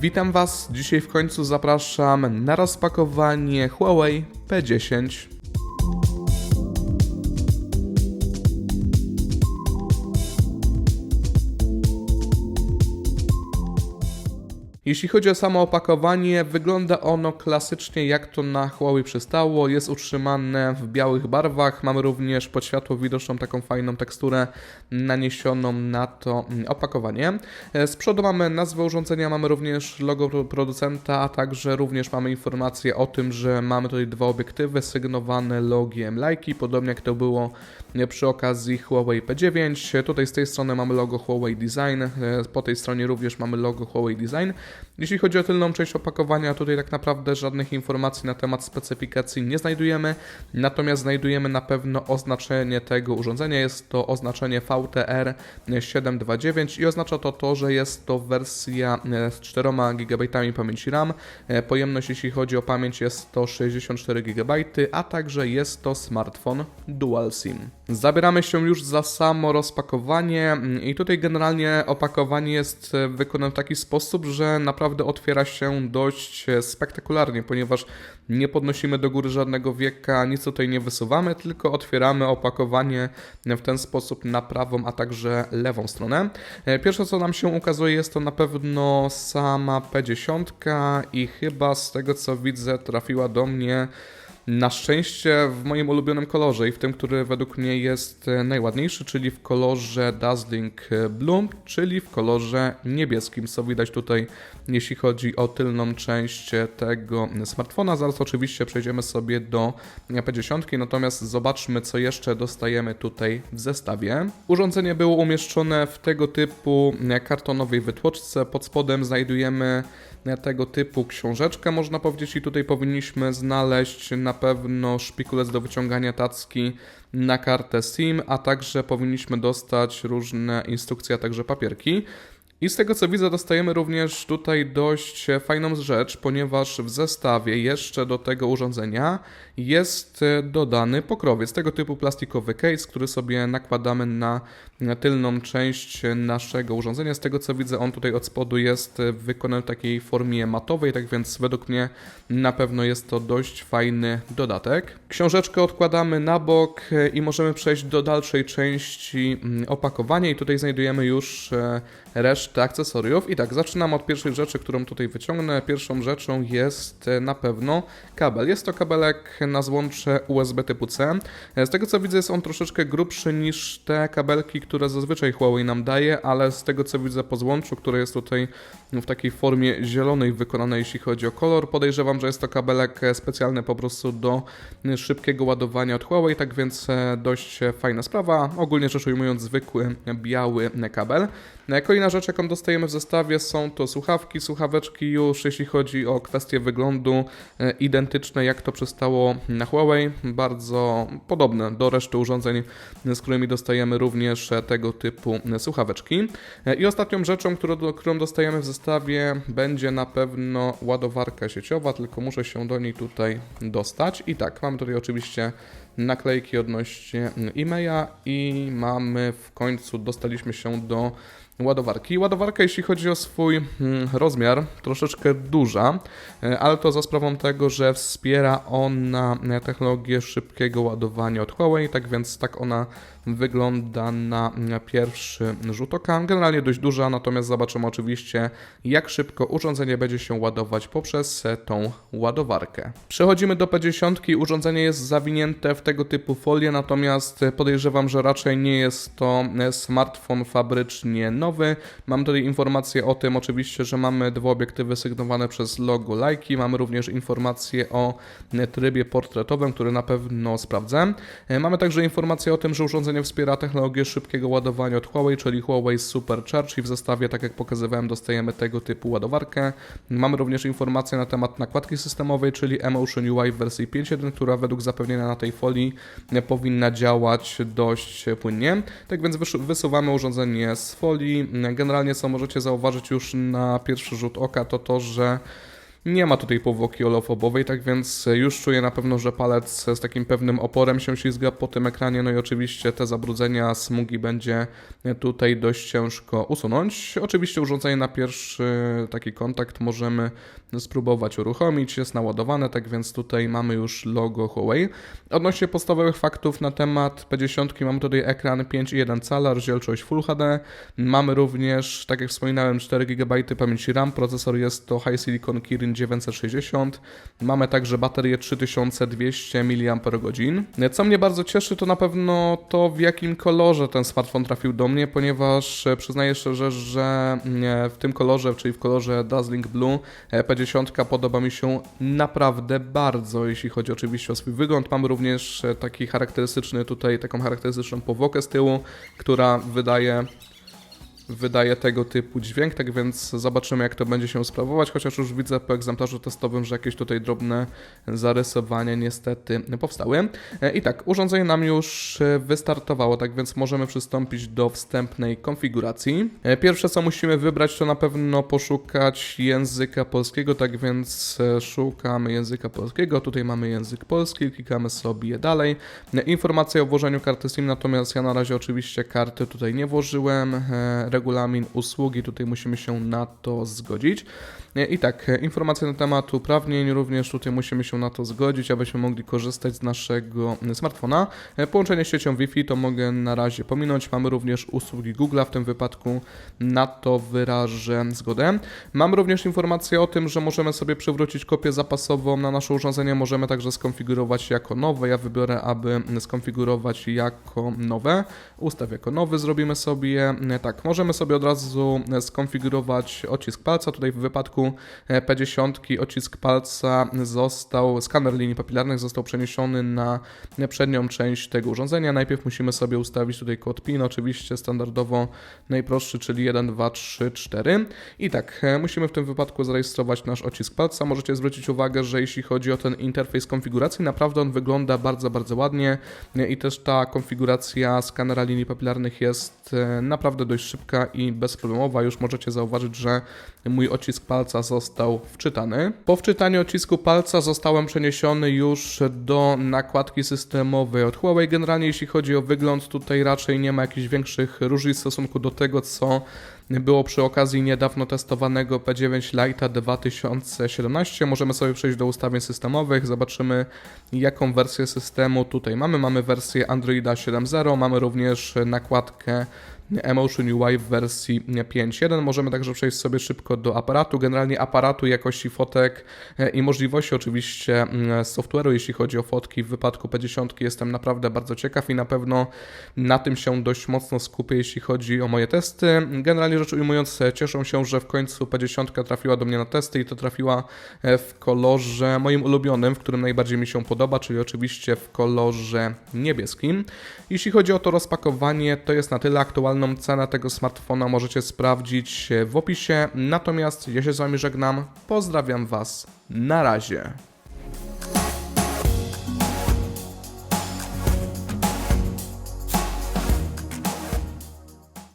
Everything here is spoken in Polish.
Witam Was. Dzisiaj w końcu zapraszam na rozpakowanie Huawei P10. Jeśli chodzi o samo opakowanie, wygląda ono klasycznie jak to na Huawei przystało. Jest utrzymane w białych barwach. Mamy również pod światło widoczną taką fajną teksturę naniesioną na to mm, opakowanie. E, Z przodu mamy nazwę urządzenia, mamy również logo pro- producenta, a także również mamy informację o tym, że mamy tutaj dwa obiektywy sygnowane logiem Leica, podobnie jak to było e, przy okazji Huawei P9. E, Tutaj z tej strony mamy logo Huawei Design, po tej stronie również mamy logo Huawei Design. Jeśli chodzi o tylną część opakowania, tutaj tak naprawdę żadnych informacji na temat specyfikacji nie znajdujemy, natomiast znajdujemy na pewno oznaczenie tego urządzenia. Jest to oznaczenie VTR 729 i oznacza to to, że jest to wersja e, z 4 GB pamięci RAM. E, Pojemność jeśli chodzi o pamięć jest to 64 GB, a także jest to smartfon Dual SIM. Zabieramy się już za samo rozpakowanie mm, i tutaj generalnie opakowanie jest e, wykonane w taki sposób, że naprawdę otwiera się dość e, spektakularnie, ponieważ nie podnosimy do góry żadnego wieka, nic tutaj nie wysuwamy, tylko otwieramy opakowanie w ten sposób na prawą, a także lewą stronę. E, Pierwsze co nam się ukazuje jest to na pewno sama P10 i chyba z tego co widzę trafiła do mnie na szczęście w moim ulubionym kolorze i w tym, który według mnie jest e, najładniejszy, czyli w kolorze Dazzling Bloom, czyli w kolorze niebieskim, co widać tutaj, jeśli chodzi o tylną część e, tego smartfona. Zaraz oczywiście przejdziemy sobie do P10, natomiast zobaczmy, co jeszcze dostajemy tutaj w zestawie. Urządzenie było umieszczone w tego typu e, kartonowej wytłoczce. Pod spodem znajdujemy tego typu książeczkę, można powiedzieć, i tutaj powinniśmy znaleźć na pewno szpikulec do wyciągania tacki na kartę SIM, a także powinniśmy dostać różne instrukcje, a także papierki. I z tego co widzę, dostajemy również tutaj dość fajną rzecz, ponieważ w zestawie jeszcze do tego urządzenia jest e, dodany pokrowiec, tego typu plastikowy case, który sobie nakładamy na tylną część naszego urządzenia. Z tego co widzę, on tutaj od spodu jest wykonany w takiej formie matowej, tak więc według mnie na pewno jest to dość fajny dodatek. Książeczkę odkładamy na bok e, i możemy przejść do dalszej części mm, opakowania i tutaj znajdujemy już e, resztę akcesoriów. I tak, zaczynam od pierwszej rzeczy, którą tutaj wyciągnę. Pierwszą rzeczą jest e, na pewno kabel. Jest to kabelek na złącze USB typu C. E, Z tego co widzę, jest on troszeczkę grubszy niż te kabelki, które zazwyczaj Huawei nam daje, ale z tego co widzę po złączu, które jest tutaj w takiej formie zielonej wykonane, jeśli chodzi o kolor, podejrzewam, że jest to kabelek e, specjalny po prostu do szybkiego ładowania od Huawei, tak więc dość fajna sprawa. Ogólnie rzecz ujmując, zwykły biały kabel. Kolejna rzecz, jaką dostajemy w zestawie, są to słuchawki. Słuchaweczki już, jeśli chodzi o kwestię wyglądu, e, identyczne jak to przystało na Huawei. Bardzo podobne do reszty urządzeń, z którymi dostajemy również tego typu słuchaweczki. E, I ostatnią rzeczą, którą, którą dostajemy w zestawie, będzie na pewno ładowarka sieciowa, tylko muszę się do niej tutaj dostać. I tak, mamy tutaj oczywiście naklejki odnośnie mm, e-maila i mamy w końcu, dostaliśmy się do ładowarki. Ładowarka, jeśli chodzi o swój mm, rozmiar, troszeczkę duża, e, ale to za sprawą tego, że wspiera ona e, technologię szybkiego ładowania od Huawei, tak więc tak ona wygląda na na pierwszy rzut oka. Generalnie dość duża, natomiast zobaczymy oczywiście, jak szybko urządzenie będzie się ładować poprzez e, tą ładowarkę. Przechodzimy do P10. Urządzenie jest zawinięte w tego typu folię, natomiast podejrzewam, że raczej nie jest to smartfon fabrycznie nowy. Mam tutaj informację o tym oczywiście, że mamy dwa obiektywy sygnowane przez logo Leica. Mamy również informację o e, trybie portretowym, który na pewno sprawdzę. E, Mamy także informację o tym, że urządzenie wspiera technologię szybkiego ładowania od Huawei, czyli Huawei Supercharge i w zestawie, tak jak pokazywałem, dostajemy tego typu ładowarkę. Mamy również informację na temat nakładki systemowej, czyli Emotion UI w wersji 5.1, która według zapewnienia na tej folii e, powinna działać dość płynnie. Tak więc wysuwamy urządzenie z folii. Generalnie co możecie zauważyć już na pierwszy rzut oka to to, że Nie ma tutaj powłoki oleofobowej, tak więc już czuję na pewno, że palec z takim pewnym oporem się ślizga po tym ekranie, no i oczywiście te zabrudzenia, smugi będzie tutaj dość ciężko usunąć. Oczywiście urządzenie na pierwszy taki kontakt możemy spróbować uruchomić, jest naładowane, tak więc tutaj mamy już logo Huawei. Odnośnie podstawowych faktów na temat P10 mamy tutaj ekran 5,1 cala, rozdzielczość Full HD. Mamy również, tak jak wspominałem, 4 GB pamięci RAM, procesor jest to High Silicon Kirin 960. Mamy także baterię 3200 mAh. Co mnie bardzo cieszy, to na pewno to, w jakim kolorze ten smartfon trafił do mnie, ponieważ e, przyznaję szczerze, że mm, w tym kolorze, czyli w kolorze Dazzling Blue, e, P10 podoba mi się naprawdę bardzo, jeśli chodzi oczywiście o swój wygląd. Mamy również e, taki charakterystyczny tutaj, taką charakterystyczną powłokę z tyłu, która wydaje wydaje tego typu dźwięk, tak więc zobaczymy jak to będzie się sprawować, chociaż już widzę po egzemplarzu testowym, że jakieś tutaj drobne zarysowania niestety powstały. E, I tak, urządzenie nam już e, wystartowało, tak więc możemy przystąpić do wstępnej konfiguracji. E, Pierwsze co musimy wybrać to na pewno poszukać języka polskiego, tak więc szukamy języka polskiego, tutaj mamy język polski, klikamy sobie dalej. Informacja o włożeniu karty SIM, natomiast ja na razie oczywiście karty tutaj nie włożyłem regulamin usługi, tutaj musimy się na to zgodzić. I tak, informacje na temat uprawnień, również tutaj musimy się na to zgodzić, abyśmy mogli korzystać z naszego smartfona. Połączenie z siecią Wi-Fi to mogę na razie pominąć. Mamy również usługi Google, w tym wypadku na to wyrażę zgodę. Mam również informację o tym, że możemy sobie przywrócić kopię zapasową na nasze urządzenie, możemy także skonfigurować jako nowe. Ja wybiorę, aby skonfigurować jako nowe. Ustaw jako nowy zrobimy sobie. Tak, możemy sobie od razu skonfigurować odcisk palca. Tutaj w wypadku P10 odcisk palca został, skaner linii papilarnych został przeniesiony na przednią część tego urządzenia. Najpierw musimy sobie ustawić tutaj kod PIN, oczywiście standardowo najprostszy, czyli 1, 2, 3, 4. I tak, musimy w tym wypadku zarejestrować nasz odcisk palca. Możecie zwrócić uwagę, że jeśli chodzi o ten interfejs konfiguracji, naprawdę on wygląda bardzo, bardzo ładnie i też ta konfiguracja skanera linii papilarnych jest naprawdę dość szybka i bezproblemowa. Już możecie zauważyć, że mój odcisk palca został wczytany. Po wczytaniu odcisku palca zostałem przeniesiony już do nakładki systemowej od Huawei. Generalnie jeśli chodzi o wygląd, tutaj raczej nie ma jakichś większych różnic w stosunku do tego, co było przy okazji niedawno testowanego P9 Lite 2017. Możemy sobie przejść do ustawień systemowych, zobaczymy jaką wersję systemu tutaj mamy. Mamy wersję Androida 7.0, mamy również nakładkę Emotion UI w wersji 5.1. Możemy także przejść sobie szybko do aparatu. Generalnie aparatu, jakości fotek e, i możliwości oczywiście mm, software'u, jeśli chodzi o fotki. W wypadku P10 jestem naprawdę bardzo ciekaw i na pewno na tym się dość mocno skupię, jeśli chodzi o moje testy. Generalnie rzecz ujmując, e, cieszę się, że w końcu P10 trafiła do mnie na testy i to trafiła e, w kolorze moim ulubionym, w którym najbardziej mi się podoba, czyli oczywiście w kolorze niebieskim. Jeśli chodzi o to rozpakowanie, to jest na tyle Aktualną cenę tego smartfona możecie sprawdzić w opisie. Natomiast ja się z Wami żegnam. Pozdrawiam Was. Na razie.